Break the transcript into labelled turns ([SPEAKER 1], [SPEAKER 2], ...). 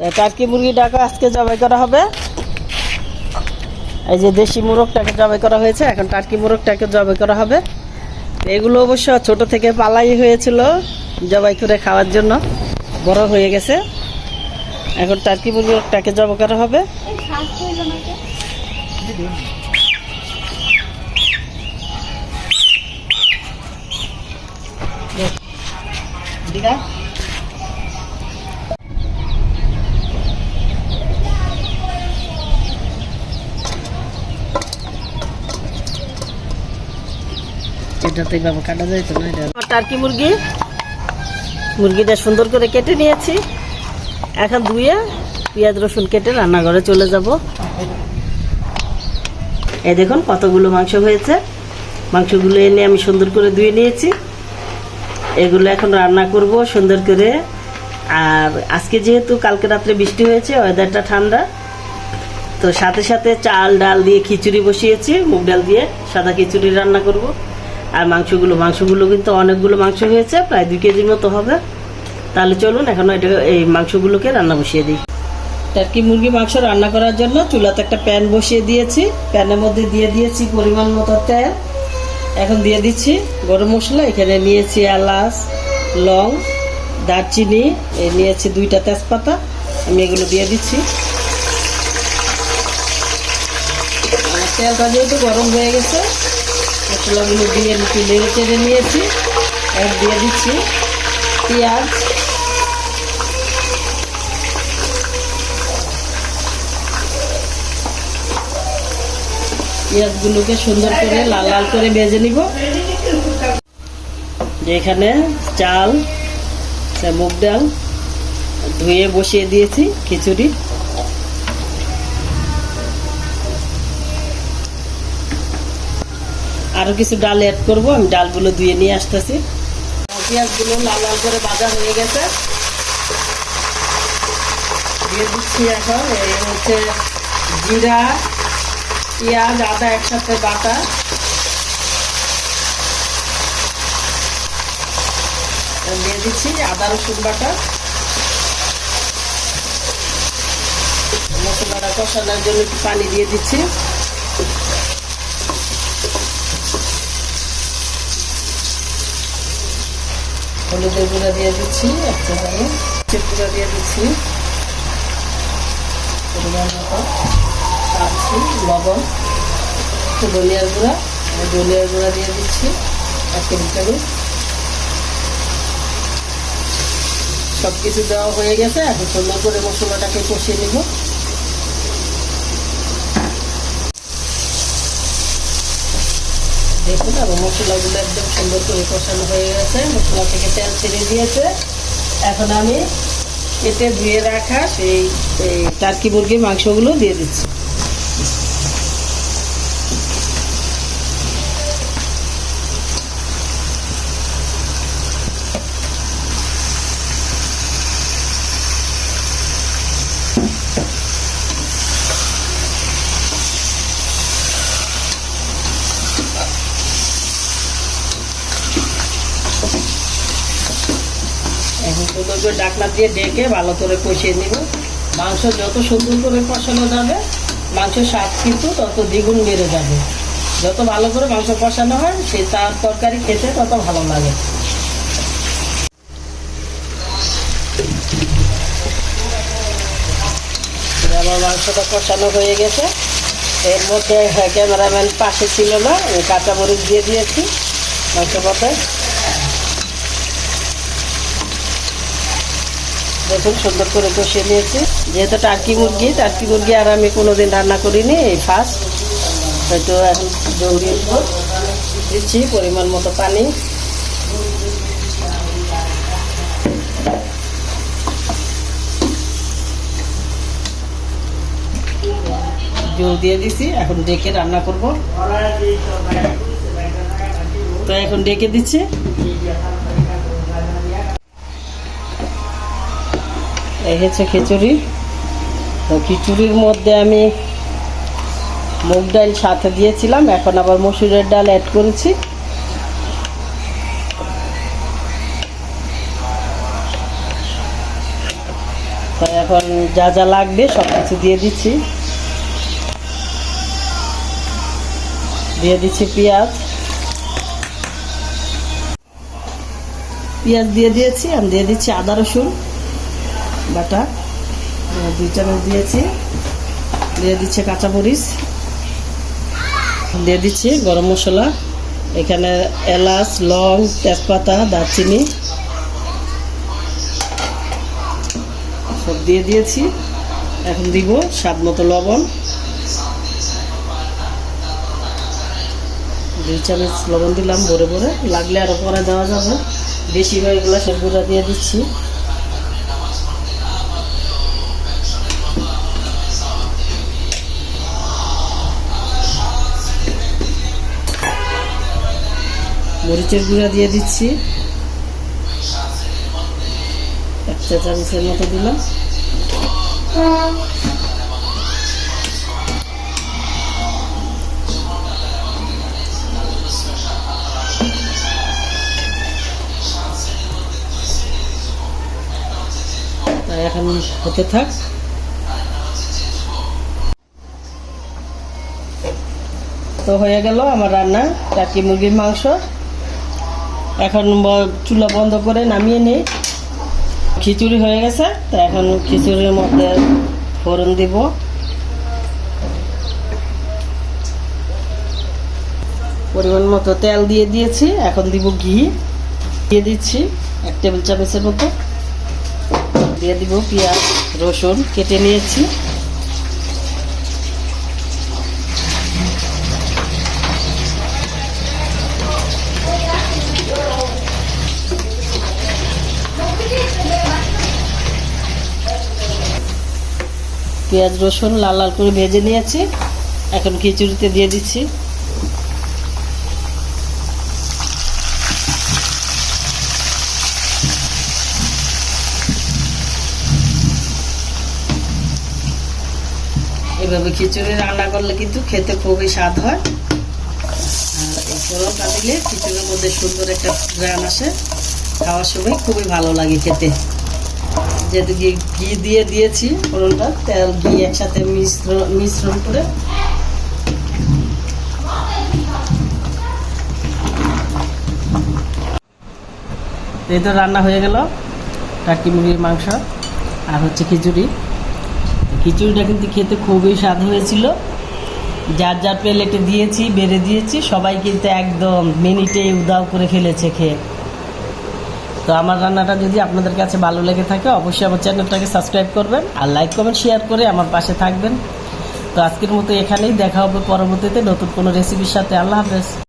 [SPEAKER 1] Turkey মুরগি ডাকা আজকে জবাই করা হবে। এই যে দেশি মোরগটাকে জবাই করা হয়েছে, এখন টার্কি মোরগটাকে জবাই করা হবে। এগুলো অবশ্য ছোট থেকে পালাই হয়েছিল জবাই করে খাওয়ার জন্য, বড় হয়ে গেছে। এখন টার্কি মুরগিটাকে জবাই করা হবে। না এটা? টার্কি মুরগি। মুরগিটা সুন্দর করে কেটে নিয়েছি। এখন ধুয়ে পেঁয়াজ, রসুন কেটে রান্নাঘরে চলে যাব। এই দেখুন কতগুলো মাংস হয়েছে। মাংসগুলো এনে আমি সুন্দর করে ধুয়ে নিয়েছি। এগুলো এখন রান্না করব সুন্দর করে। আর আজকে যেহেতু কালকে রাত্রে বৃষ্টি হয়েছে ওয়েদারটা ঠান্ডা। তো সাথে সাথে চাল, ডাল দিয়ে খিচুড়ি বসিয়েছি, মুগ ডাল দিয়ে সাদা খিচুড়ি রান্না করব। আর মাংসগুলো মাংসগুলো কিন্তু অনেকগুলো মাংস হয়েছে, প্রায় দুই কেজির মতো হবে। তাহলে চলুন এখন এটা, এই মাংসগুলোকে রান্না বসিয়ে দিই। টার্কি মুরগি মাংস রান্না করার জন্য চুলাতে একটা প্যান বসিয়ে দিয়েছি। প্যানের মধ্যে দিয়ে দিয়েছি পরিমাণ মতো তেল। এখন দিয়ে দিচ্ছি গরম মশলা। এখানে নিয়েছি এলাচ, লং, দারচিনি নিয়েছি দুইটা তেজপাতা। আমি এগুলো দিয়ে দিচ্ছি। তেলটা যেহেতু গরম হয়ে গেছে মশলাগুলো দিয়ে একটু নেড়ে চেড়ে নিয়েছি। আর দিয়ে দিচ্ছি পেঁয়াজ। পেঁয়াজগুলোকে সুন্দর করে লাল লাল করে ভেজে নিব। এখানে চাল মুগ ডাল ধুয়ে বসিয়ে দিয়েছি, খিচুড়ি। আরও কিছু ডাল অ্যাড করব, আমি ডালগুলো ধুয়ে নিয়ে আসতেছি। পেঁয়াজগুলো লাল লাল করে ভাজা হয়ে গেছে। দিয়ে দিচ্ছি এখন এই হচ্ছে জিরা, পেঁয়াজ, আদা একসাথে বাটা। দিয়ে দিচ্ছি আদা, রসুন বাটা। মশলাটা কষানোর জন্য একটু পানি দিয়ে দিচ্ছি। হলুদের গুঁড়া দিয়ে দিচ্ছি, এক চামচ। গুঁড়া দিয়ে দিচ্ছি। পরিমাণ মতো দিচ্ছি লবণ ধনিয়ার গুঁড়া। ধনিয়ার গুঁড়া দিয়ে দিচ্ছি, এক টেবিল সব কিছু দেওয়া হয়ে গেছে, এখন সুন্দর করে মশলাটাকে কষিয়ে নেব। দেখুন আমার মশলাগুলো একদম সুন্দর করে কষানো হয়ে গেছে। মশলা থেকে তেল ছেড়ে দিয়েছে। এখন আমি এতে ধুয়ে রাখা সেই টার্কি মুরগির মাংসগুলো দিয়ে দিচ্ছি এখন সুন্দর করে ডাকনা দিয়ে ডেকে ভালো করে কষিয়ে নিব। মাংস যত সুন্দর করে কষানো যাবে মাংসের স্বাদ কিন্তু তত দ্বিগুণ বেড়ে যাবে। যত ভালো করে মাংস কষানো হয় সে তার তরকারি খেতে তত ভালো লাগে। আমার মাংসটা কষানো হয়ে গেছে। এর মধ্যে হ্যাঁ, ক্যামেরাম্যান পাশে ছিল না কাঁচামরিচ দিয়ে দিয়েছি মাংসের মধ্যে। দেখুন সুন্দর করে কষিয়ে নিয়েছি। যেহেতু টার্কি মুরগি টার্কি মুরগি আর আমি কোনোদিন রান্না করিনি, এই ফার্স্ট হয়তো এখন দেব দিচ্ছি পরিমাণ মতো পানি। জল দিয়ে দিছি, এখন ডেকে রান্না করব। তো এখন ডেকে দিচ্ছি। এই হচ্ছে খিচুড়ি। তো খিচুড়ির মধ্যে আমি মুগ ডাল সাথে দিয়েছিলাম, এখন আবার মসুরের ডাল অ্যাড করেছি। এখন যা যা লাগবে সব কিছু দিয়ে দিচ্ছি। দিয়ে দিচ্ছি পেঁয়াজ। পেঁয়াজ দিয়ে দিয়েছি, আমি দিয়ে দিচ্ছি আদা রসুন। বাটা দুই চামচ দিয়েছি। দিয়ে দিচ্ছে কাঁচামরিচ দিয়ে দিচ্ছি গরম মশলা। এখানে এলাচ, লং, তেজপাতা, দারচিনি সব দিয়ে দিয়েছি। এখন দিব স্বাদ মতো লবণ। দুই চামচ লবণ দিলাম ভরে ভরে। লাগলে আরও পরে দেওয়া যাবে। বেশি হয়ে গেলে সে গুঁড়া দিয়ে দিচ্ছি। মরিচের গুঁড়া দিয়ে দিচ্ছি। এক চা চামচের মতো দিলাম। এখন হতে থাক। তো হয়ে গেল আমার রান্না। টাকি মুরগির মাংস। এখন চুলা বন্ধ করে নামিয়ে নিই। খিচুড়ি হয়ে গেছে, তো এখন খিচুড়ির মধ্যে ফোড়ন দিব। পরিমাণ মতো তেল দিয়ে দিয়েছি, এখন দিব ঘি। দিয়ে দিচ্ছি এক টেবিল চামচের মতো। দিয়ে দিব পেঁয়াজ, রসুন কেটে নিয়েছি। পেঁয়াজ, রসুন লাল লাল করে ভেজে নিয়েছি। এখন খিচুড়িতে দিয়ে দিচ্ছি। এভাবে খিচুড়ি রান্না করলে কিন্তু খেতে খুবই স্বাদ হয়। আর খিচুড়ির মধ্যে সুন্দর একটা গ্রান আসে। খাওয়ার সময় খুবই ভালো লাগে খেতে। যেহেতু ঘি দিয়ে দিয়েছি, ফোড়নটা। তেল, ঘি একসাথে মিশ্রণ মিশ্রণ করে। এই তো রান্না হয়ে গেল। টাকি মুরগির মাংস আর হচ্ছে খিচুড়ি। খিচুড়িটা কিন্তু খেতে খুবই স্বাদ হয়েছিল। যার যার প্লেটে দিয়েছি, বেড়ে দিয়েছি, সবাই কিন্তু একদম মিনিটে উদাও করে ফেলেছে খেয়ে। তো আমার রান্নাটা যদি আপনাদের কাছে ভালো লেগে থাকে, অবশ্যই আমার চ্যানেলটাকে সাবস্ক্রাইব করবেন আর লাইক, কমেন্ট শেয়ার করে আমার পাশে থাকবেন। তো আজকের মতো এখানেই দেখা হবে পরবর্তীতে নতুন কোনো রেসিপির সাথে। আল্লাহ হাফেজ।